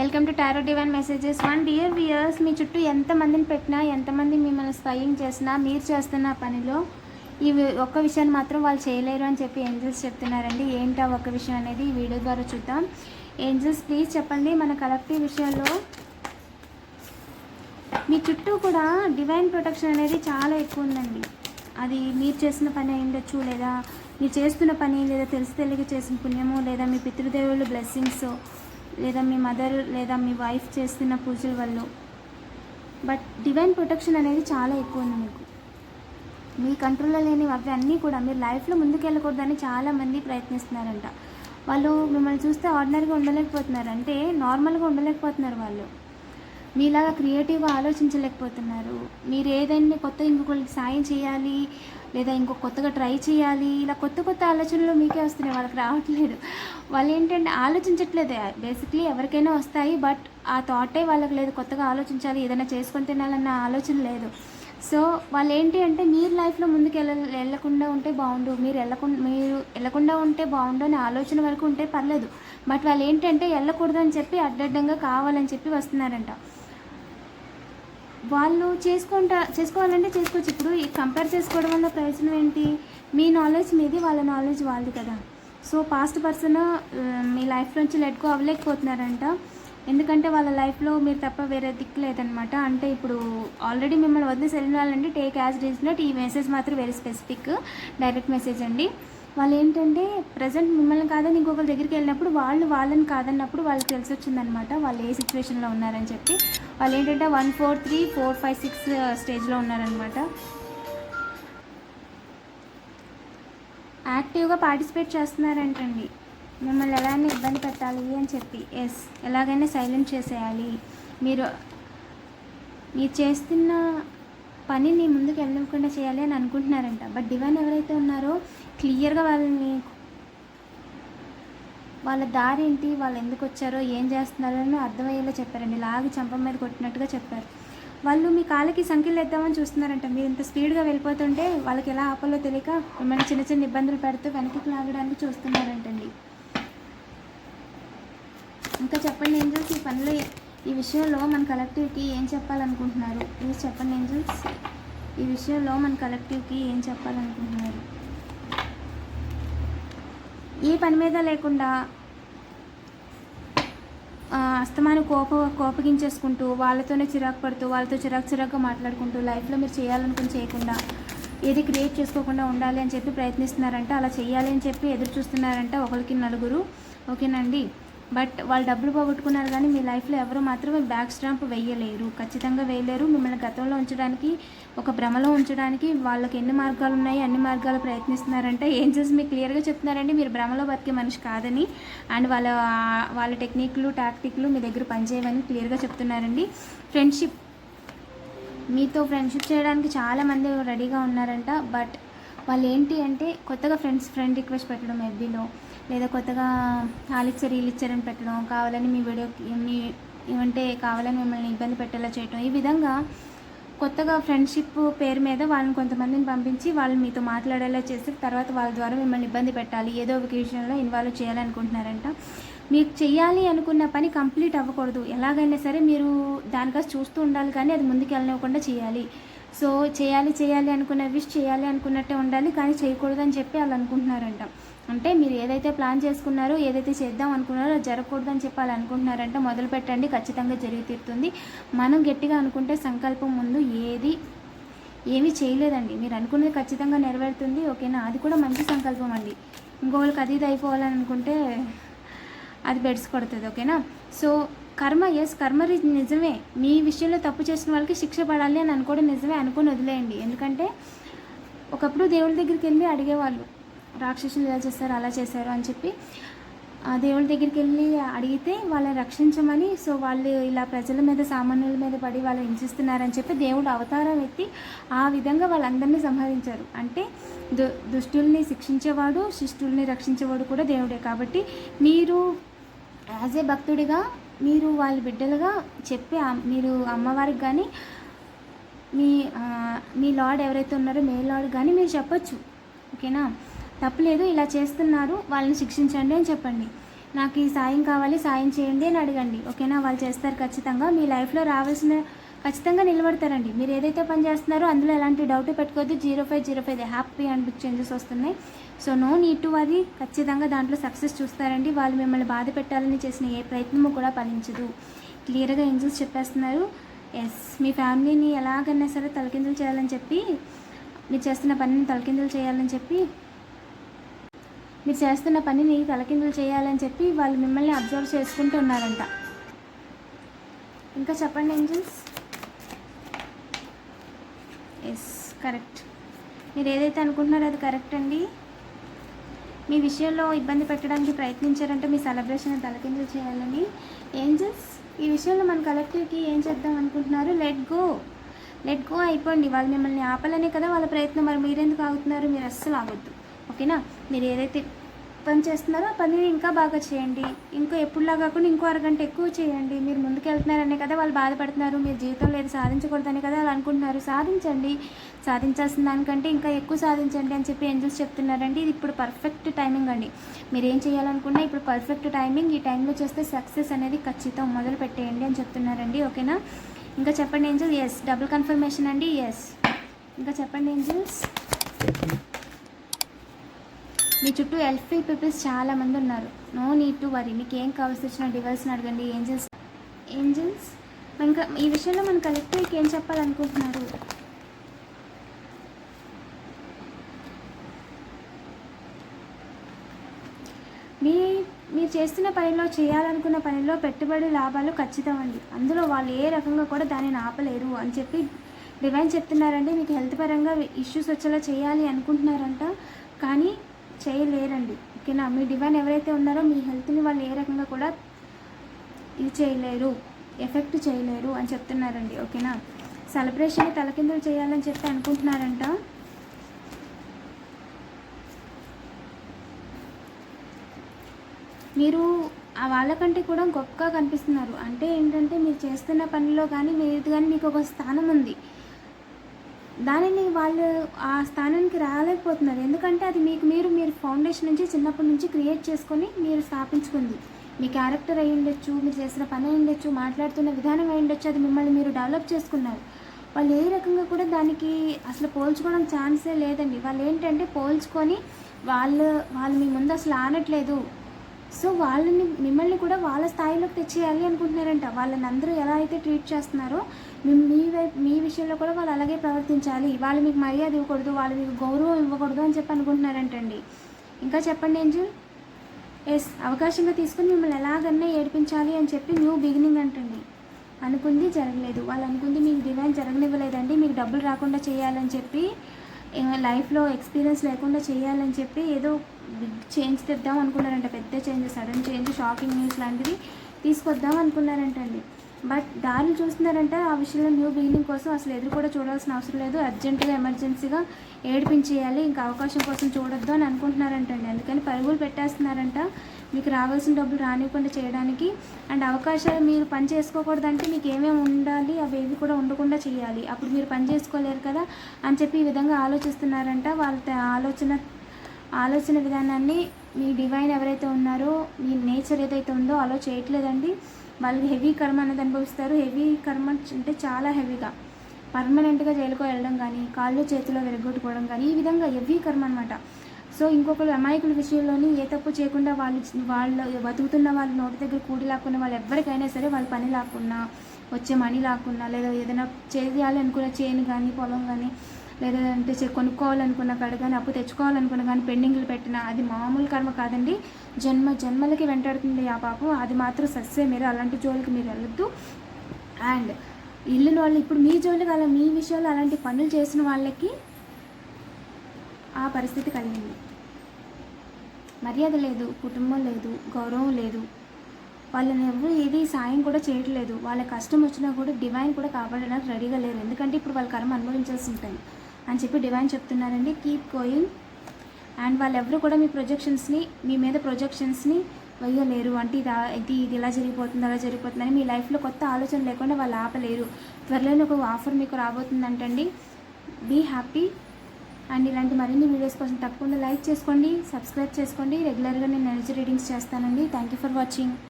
Welcome to tarot divine messages. One dear viewers మీ చుట్టూ ఎంతమందిని పెట్టినా ఎంతమంది మిమ్మల్ని స్పయింగ్ చేసినా మీరు చేస్తున్న పనిలో ఈ ఒక్క విషయాన్ని మాత్రం వాళ్ళు చేయలేరు అని చెప్పి ఏంజల్స్ చెప్తున్నారండి. ఏంటి ఆ ఒక్క విషయం అనేది ఈ వీడియో ద్వారా చూద్దాం. ఏంజల్స్ ప్లీజ్ చెప్పండి మన కలెక్టివ్ విషయంలో మీ చుట్టూ కూడా డివైన్ ప్రొటెక్షన్ అనేది చాలా ఎక్కువ ఉందండి. అది మీరు చేసిన పని అయి ఉండొచ్చు లేదా మీరు చేస్తున్న పని లేదా తెలిసి తెలియక చేసిన పుణ్యము లేదా మీ పితృదేవులు బ్లెస్సింగ్స్ లేదా మీ మదర్ లేదా మీ వైఫ్ చేస్తున్న పూజల వల్ల. బట్ డివైన్ ప్రొటెక్షన్ అనేది చాలా ఎక్కువ ఉంది మీకు. మీ కంట్రోల్లో లేని అవి అన్నీ కూడా మీరు లైఫ్లో ముందుకు వెళ్ళకూడదని చాలామంది ప్రయత్నిస్తున్నారంట. వాళ్ళు మిమ్మల్ని చూస్తే ఆర్డినరీగా ఉండలేకపోతున్నారు. అంటే నార్మల్గా ఉండలేకపోతున్నారు వాళ్ళు. మీలాగా క్రియేటివ్గా ఆలోచించలేకపోతున్నారు. మీరు ఏదైనా కొత్త ఇంకొకరికి సాయం చేయాలి లేదా ఇంకో కొత్తగా ట్రై చేయాలి ఇలా కొత్త కొత్త ఆలోచనలు మీకే వస్తున్నాయి. వాళ్ళకి రావట్లేదు. వాళ్ళు ఏంటంటే ఆలోచించట్లేదు. బేసిక్లీ ఎవరికైనా వస్తాయి బట్ ఆ థాటే వాళ్ళకి లేదు. కొత్తగా ఆలోచించాలి ఏదైనా చేసుకొని తినాలన్న ఆలోచన లేదు. సో వాళ్ళు ఏంటి అంటే మీరు లైఫ్లో ముందుకు వెళ్ళ వెళ్ళకుండా ఉంటే బాగుండు. మీరు వెళ్ళకుండా మీరు వెళ్ళకుండా ఉంటే బాగుండు అనే ఆలోచన వరకు ఉంటే పర్లేదు. బట్ వాళ్ళు ఏంటంటే వెళ్ళకూడదు అని చెప్పి అడ్డడ్డంగా కావాలని చెప్పి వస్తున్నారంట. వాళ్ళు చేసుకుంటా చేసుకోవాలంటే చేసుకోవచ్చు. ఇప్పుడు ఈ కంపేర్ చేసుకోవడం వల్ల ప్రయోజనం ఏంటి? మీ నాలెడ్జ్ మీది వాళ్ళ నాలెడ్జ్ వాళ్ళది కదా. సో పాస్ట్ పర్సన్ మీ లైఫ్ నుంచి లెట్కో అవ్వలేకపోతున్నారంట. ఎందుకంటే వాళ్ళ లైఫ్లో మీరు తప్ప వేరే దిక్కు లేదనమాట. అంటే ఇప్పుడు ఆల్రెడీ మిమ్మల్ని వదిలేసి వెళ్ళిన వాళ్ళంటే టేక్ యాజ్ రీజనట్ ఈ మెసేజ్ మాత్రం వెరీ స్పెసిఫిక్ డైరెక్ట్ మెసేజ్ అండి. వాళ్ళు ఏంటంటే ప్రజెంట్ మిమ్మల్ని కాదని ఇంకొకరి దగ్గరికి వెళ్ళినప్పుడు వాళ్ళు వాళ్ళని కాదన్నప్పుడు వాళ్ళకి తెలిసి వచ్చిందనమాట వాళ్ళు ఏ సిచ్యువేషన్లో ఉన్నారని చెప్పి. వాళ్ళు ఏంటంటే one four three four five six స్టేజ్లో ఉన్నారనమాట యాక్టివ్గా పార్టిసిపేట్ చేస్తున్నారంటండి. మిమ్మల్ని ఎలాగైనా ఇబ్బంది పెట్టాలి అని చెప్పి. ఎస్ ఎలాగైనా సైలెంట్ చేసేయాలి. మీరు మీరు చేస్తున్న పనిని ముందుకు వెళ్ళకుండా చేయాలి అని అనుకుంటున్నారంట. బట్ డివైన్ ఎవరైతే ఉన్నారో క్లియర్గా వాళ్ళని వాళ్ళ దారి ఏంటి వాళ్ళు ఎందుకు వచ్చారో? ఏం చేస్తున్నారో? అని అర్థమయ్యేలా చెప్పారండి. లాగి చంప మీద కొట్టినట్టుగా చెప్పారు. వాళ్ళు మీ కాళ్ళకి సంఖ్యలు వేద్దామని చూస్తున్నారంట. మీరు ఇంత స్పీడ్గా వెళ్ళిపోతుంటే వాళ్ళకి ఎలా ఆపాలో తెలియక మిమ్మల్ని చిన్న చిన్న ఇబ్బందులు పెడుతూ వెనక్కి లాగడానికి చూస్తున్నారంటండి. ఇంకా చెప్పండి ఏంజల్స్ ఈ పనిలో ఈ విషయంలో మన కలెక్టివ్కి ఏం చెప్పాలనుకుంటున్నారు? ప్లీజ్ చెప్పండి ఏంజల్స్. ఈ విషయంలో మన కలెక్టివ్కి ఏం చెప్పాలనుకుంటున్నారు? ఏ పని మీద లేకుండా అస్తమాను కోప కోపగించేసుకుంటూ వాళ్ళతోనే చిరాకు పడుతూ వాళ్ళతో చిరాకు చిరాకుగా మాట్లాడుకుంటూ లైఫ్లో మీరు చేయాలనుకుని చేయకుండా ఏది క్రియేట్ చేసుకోకుండా ఉండాలి అని చెప్పి ప్రయత్నిస్తున్నారంట అలా చేయాలి అని చెప్పి ఎదురు చూస్తున్నారంట ఒకరికి నలుగురు. ఓకేనండి? బట్ వాళ్ళు డబ్బులు పోగొట్టుకున్నారు కానీ మీ లైఫ్లో ఎవరు మాత్రమే బ్యాక్ స్టాంప్ వేయలేరు. ఖచ్చితంగా వేయలేరు. మిమ్మల్ని గతంలో ఉంచడానికి ఒక భ్రమలో ఉంచడానికి వాళ్ళకి ఎన్ని మార్గాలు ఉన్నాయి అన్ని మార్గాలు ప్రయత్నిస్తున్నారంటే ఏంజల్స్ మీకు క్లియర్గా చెప్తున్నారండి మీరు భ్రమలో బతికే మనిషి కాదని అండ్ వాళ్ళ వాళ్ళ టెక్నిక్లు టాక్టిక్లు మీ దగ్గర పనిచేయవని క్లియర్గా చెప్తున్నారండి. ఫ్రెండ్షిప్. మీతో ఫ్రెండ్షిప్ చేయడానికి చాలామంది రెడీగా ఉన్నారంట. బట్ వాళ్ళు ఏంటి అంటే కొత్తగా ఫ్రెండ్స్ ఫ్రెండ్ రిక్వెస్ట్ పెట్టడం ఎఫ్బీలో లేదా కొత్తగా హాలిచ్చర్ ఈలిచ్చర్ అని పెట్టడం కావాలని మీ వీడియో మీ ఏమంటే కావాలని మిమ్మల్ని ఇబ్బంది పెట్టేలా చేయటం ఈ విధంగా కొత్తగా ఫ్రెండ్షిప్ పేరు మీద వాళ్ళని కొంతమందిని పంపించి వాళ్ళు మీతో మాట్లాడేలా చేసి తర్వాత వాళ్ళ ద్వారా మిమ్మల్ని ఇబ్బంది పెట్టాలి ఏదో ఒక విషయంలో ఇన్వాల్వ్ చేయాలనుకుంటున్నారంట మీకు చేయాలి అనుకున్న పని కంప్లీట్ అవ్వకూడదు. ఎలాగైనా సరే మీరు దానికోసం చూస్తూ ఉండాలి కానీ అది ముందుకు వెళ్ళనివ్వకుండా చేయాలి సో చేయాలి చేయాలి అనుకున్న విష్ చేయాలి అనుకున్నట్టే ఉండాలి కానీ చేయకూడదని చెప్పి వాళ్ళు అనుకుంటున్నారంట. అంటే మీరు ఏదైతే ప్లాన్ చేసుకున్నారో ఏదైతే చేద్దాం అనుకున్నారో జరగకూడదని చెప్పాలి చెప్పి వాళ్ళు అనుకుంటున్నారంట మొదలు పెట్టండి ఖచ్చితంగా జరిగి తీరుతుంది. మనం గట్టిగా అనుకుంటే సంకల్పం ముందు ఏది ఏమీ చేయలేదండి. మీరు అనుకున్నది ఖచ్చితంగా నెరవేరుతుంది ఓకేనా? అది కూడా మంచి సంకల్పం అండి. ఇంకొకరికి అది ఇది అయిపోవాలని అనుకుంటే అది బెడ్స్ కొడుతుంది ఓకేనా? సో కర్మ ఎస్ కర్మ నిజమే. మీ విషయంలో తప్పు చేసిన వాళ్ళకి శిక్ష పడాలి అని అనుకోవడం నిజమే. అనుకొని వదిలేయండి. ఎందుకంటే ఒకప్పుడు దేవుడి దగ్గరికి వెళ్ళి అడిగేవాళ్ళు రాక్షసులు ఇలా చేస్తారు అలా చేశారు అని చెప్పి. ఆ దేవుడి దగ్గరికి వెళ్ళి అడిగితే వాళ్ళని రక్షించమని సో వాళ్ళు ఇలా ప్రజల మీద సామాన్యుల మీద పడి వాళ్ళు హింసిస్తున్నారని చెప్పి దేవుడు అవతారం ఎత్తి ఆ విధంగా వాళ్ళందరినీ సంహరించారు. అంటే దు దుష్టుల్ని శిక్షించేవాడు శిష్టుల్ని రక్షించేవాడు కూడా దేవుడే. కాబట్టి మీరు యాజ్ ఏ భక్తుడిగా మీరు వాళ్ళ బిడ్డలుగా చెప్పి మీరు అమ్మవారికి కానీ మీ మీ లార్డ్ ఎవరైతే ఉన్నారో మే లార్డ్ కానీ మీరు చెప్పొచ్చు. ఓకేనా? తప్పలేదు ఇలా చేస్తున్నారు వాళ్ళని శిక్షించండి అని చెప్పండి. నాకు ఈ సాయం కావాలి సాయం చేయండి అని అడగండి. ఓకేనా? వాళ్ళు చేస్తారు ఖచ్చితంగా. మీ లైఫ్లో రావాల్సిన ఖచ్చితంగా నిలబడతారండి. మీరు ఏదైతే పని చేస్తున్నారో అందులో ఎలాంటి డౌట్ పెట్టుకోవద్దు. Zero five zero five happy and big changes వస్తున్నాయి. సో నో నీడ్ టు అది ఖచ్చితంగా దాంట్లో సక్సెస్ చూస్తారండి. వాళ్ళు మిమ్మల్ని బాధ పెట్టాలని చేసిన ఏ ప్రయత్నము కూడా ఫలించదు. క్లియర్గా ఏంజల్స్ చెప్పేస్తున్నారు. ఎస్ మీ ఫ్యామిలీని ఎలాగైనా సరే తలకిందులు చేయాలని చెప్పి మీరు చేస్తున్న పనిని తలకిందులు చేయాలని చెప్పి మీరు చేస్తున్న పనిని తలకిందులు చేయాలని చెప్పి వాళ్ళు మిమ్మల్ని అబ్జర్వ్ చేసుకుంటున్నారంట ఇంకా చెప్పండి ఏంజల్స్ ఎస్ కరెక్ట్ మీరు ఏదైతే అనుకుంటున్నారో అది కరెక్ట్ అండి. మీ విషయంలో ఇబ్బంది పెట్టడానికి ప్రయత్నించారంటే మీ సెలబ్రేషన్ తలకిందులు చేయాలని ఏంజల్స్ ఈ విషయంలో మన కలెక్టివ్కి ఏం చేద్దాం అనుకుంటున్నారు? లెట్ గో లెట్ గో అయిపోండి. వాళ్ళు మిమ్మల్ని ఆపాలనే కదా వాళ్ళ ప్రయత్నం. మరి మీరెందుకు ఆగుతున్నారు? మీరు అస్సలు ఆగొద్దు. ఓకేనా మీరు ఏదైతే పని చేస్తున్నారో ఆ పనిని ఇంకా బాగా చేయండి. ఇంకా ఎప్పుడులా కాకుండా ఇంకో అరగంట ఎక్కువ చేయండి. మీరు ముందుకు వెళ్తున్నారనే కదా వాళ్ళు బాధపడుతున్నారు. మీరు జీవితంలో ఏది సాధించకూడదని కదా వాళ్ళు అనుకుంటున్నారు. సాధించండి. సాధించాల్సిన దానికంటే ఇంకా ఎక్కువ సాధించండి అని చెప్పి ఏంజల్స్ చెప్తున్నారండి. ఇది ఇప్పుడు పర్ఫెక్ట్ టైమింగ్ అండి. మీరు ఏం చేయాలనుకున్నా ఇప్పుడు పర్ఫెక్ట్ టైమింగ్ ఈ టైంలో చేస్తే సక్సెస్ అనేది ఖచ్చితం. మొదలు పెట్టేయండి అని చెప్తున్నారండి. ఓకేనా? ఇంకా చెప్పండి ఏంజల్స్ ఎస్ డబుల్ కన్ఫర్మేషన్ అండి. ఎస్ ఇంకా చెప్పండి ఏంజల్స్? మీ చుట్టూ ఎల్ఫిల్ పీపుల్స్ చాలా మంది ఉన్నారు. No need to worry. మీకు ఏం కావాల్సి వచ్చిన డివైస్ని అడగండి. ఏంజల్స్? ఏంజల్స్? ఇంకా ఈ విషయంలో మన కలెక్టర్కి ఏం చెప్పాలనుకుంటున్నారు? మీ మీరు చేస్తున్న పనిలో చేయాలనుకున్న పనిలో పెట్టుబడి లాభాలు ఖచ్చితం అండి అందులో వాళ్ళు ఏ రకంగా కూడా దానిని ఆపలేరు అని చెప్పి డివైన్ చెప్తున్నారండి. మీకు హెల్త్ పరంగా ఇష్యూస్ వచ్చేలా చేయాలి అనుకుంటున్నారంట. కానీ చేయలేరండి. ఓకేనా? మీ డివైన్ ఎవరైతే ఉన్నారో మీ హెల్త్ని వాళ్ళు ఏ రకంగా కూడా ఇది చేయలేరు ఎఫెక్ట్ చేయలేరు అని చెప్తున్నారండి. ఓకేనా? సెలబ్రేషన్ తలకిందులు చేయాలని చెప్పి అనుకుంటున్నారంట. మీరు ఆ వాళ్ళకంటే కూడా గొప్పగా కనిపిస్తున్నారు. అంటే ఏంటంటే మీరు చేస్తున్న పనిలో కానీ మీరు కానీ మీకు ఒక స్థానం ఉంది. దానిని వాళ్ళు ఆ స్థానానికి రాలేకపోతున్నారు. ఎందుకంటే అది మీకు మీరు మీరు ఫౌండేషన్ నుంచి చిన్నప్పటి నుంచి క్రియేట్ చేసుకొని మీరు స్థాపించుకుంది. మీ క్యారెక్టర్ అయి ఉండొచ్చు మీరు చేసిన పని అయి ఉండొచ్చు మాట్లాడుతున్న విధానం అయి ఉండొచ్చు అది మిమ్మల్ని మీరు డెవలప్ చేసుకున్నారు. వాళ్ళు ఏ రకంగా కూడా దానికి అసలు పోల్చుకోవడం ఛాన్సే లేదండి. వాళ్ళు ఏంటంటే పోల్చుకొని వాళ్ళు వాళ్ళు మీ ముందు అసలు ఆనట్లేదు. సో వాళ్ళని మిమ్మల్ని కూడా వాళ్ళ స్థాయిలోకి తెచ్చేయాలి అనుకుంటున్నారంట. వాళ్ళని అందరూ ఎలా అయితే ట్రీట్ చేస్తున్నారో మీ మీ వైపు మీ విషయంలో కూడా వాళ్ళు అలాగే ప్రవర్తించాలి. వాళ్ళు మీకు మర్యాద ఇవ్వకూడదు వాళ్ళు మీకు గౌరవం ఇవ్వకూడదు అని చెప్పి అనుకుంటున్నారంటండి. ఇంకా చెప్పండి ఏంజల్? ఎస్ అవకాశంగా తీసుకుని మిమ్మల్ని ఎలాగన్నా ఏడిపించాలి అని చెప్పి న్యూ బిగినింగ్ అంటండి. అనుకుంది జరగలేదు. వాళ్ళు అనుకుంది మీకు డివైన్ జరగనివ్వలేదండి మీకు డబ్బులు రాకుండా చేయాలని చెప్పి లైఫ్లో ఎక్స్పీరియన్స్ లేకుండా చేయాలని చెప్పి ఏదో బిగ్ చేంజ్ తెద్దాం అనుకున్నారంట పెద్ద change sudden change shocking news లాంటివి తీసుకొద్దాం అనుకున్నారంటండి. బట్ దారిని చూస్తున్నారంటే ఆ విషయంలో న్యూ బిగినింగ్ కోసం అసలు ఎదురు కూడా చూడాల్సిన అవసరం లేదు. అర్జెంటుగా ఎమర్జెన్సీగా ఏడిపించేయాలి. ఇంకా అవకాశం కోసం చూడొద్దు అని అనుకుంటున్నారంటండి. అందుకని పరుగులు పెట్టేస్తున్నారంట. మీకు రావాల్సిన డబ్బులు రానివ్వకుండా చేయడానికి. అండ్ అవకాశాలు మీరు పని చేసుకోకూడదంటే మీకు ఏమేమి ఉండాలి అవి ఏవి కూడా ఉండకుండా చేయాలి. అప్పుడు మీరు పని చేసుకోలేరు కదా అని చెప్పి ఈ విధంగా ఆలోచిస్తున్నారంట. వాళ్ళ ఆలోచన ఆలోచన విధానాన్ని మీ డివైన్ ఎవరైతే ఉన్నారో మీ నేచర్ ఏదైతే ఉందో అలా చేయట్లేదండి. వాళ్ళు హెవీ కర్మ అనేది అనుభవిస్తారు. హెవీ కర్మ అంటే చాలా హెవీగా పర్మనెంట్గా జైలుకో వెళ్ళడం కానీ కాళ్ళు చేతిలో వెరగొట్టుకోవడం కానీ ఈ విధంగా హెవీ కర్మ అనమాట సో ఇంకొకరు అమాయకుల విషయంలోని ఏ తప్పు చేయకుండా వాళ్ళు వాళ్ళు బతుకుతున్న వాళ్ళు నోటి దగ్గర కూడి లాక్కున్న వాళ్ళు ఎవరికైనా సరే వాళ్ళ పని లాక్కున్నా వచ్చే మనీ లాక్కున్నా లేదా ఏదైనా చేయాలి అనుకున్న చేను కానీ పొలం కానీ లేదంటే కొనుక్కోవాలనుకున్న కాడ కానీ అప్పు తెచ్చుకోవాలనుకున్న కానీ పెండింగ్లు పెట్టిన అది మామూలు కర్మ కాదండి. జన్మ జన్మలకి వెంటాడుతుంది ఆ పాపం. అది మాత్రం సస్సే మీరు అలాంటి జోలికి మీరు వెళ్ళొద్దు. అండ్ ఇల్లు వాళ్ళు ఇప్పుడు మీ జోలికి అలా మీ విషయాలు అలాంటి పనులు చేసిన వాళ్ళకి ఆ పరిస్థితి కలిగింది. మర్యాద లేదు కుటుంబం లేదు గౌరవం లేదు. వాళ్ళని ఎవరు ఏది సాయం కూడా చేయట్లేదు. వాళ్ళ కష్టం వచ్చినా కూడా డివైన్ కూడా కాపాడడానికి రెడీగా లేరు. ఎందుకంటే ఇప్పుడు వాళ్ళ కర్మ అనుభవించాల్సి ఉంటుంది. అని చెప్పి డివైన్ చెప్తున్నారండి. కీప్ గోయింగ్ అండ్ వాళ్ళు ఎవరు కూడా మీ ప్రొజెక్షన్స్ని మీ మీద ప్రొజెక్షన్స్ని వేయలేరు. అంటే ఇది ఇది ఇది ఇలా జరిగిపోతుంది అలా జరిగిపోతుంది అని మీ లైఫ్లో కొత్త ఆలోచన లేకుండా వాళ్ళు ఆపలేరు. త్వరలోనే ఒక ఆఫర్ మీకు రాబోతుందంటండి. బీ హ్యాపీ అండ్ ఇలాంటి మరిన్ని వీడియోస్ కోసం తప్పకుండా లైక్ చేసుకోండి సబ్స్క్రైబ్ చేసుకోండి. రెగ్యులర్గా నేను ఎనర్జీ రీడింగ్స్ చేస్తానండి. Thank you for watching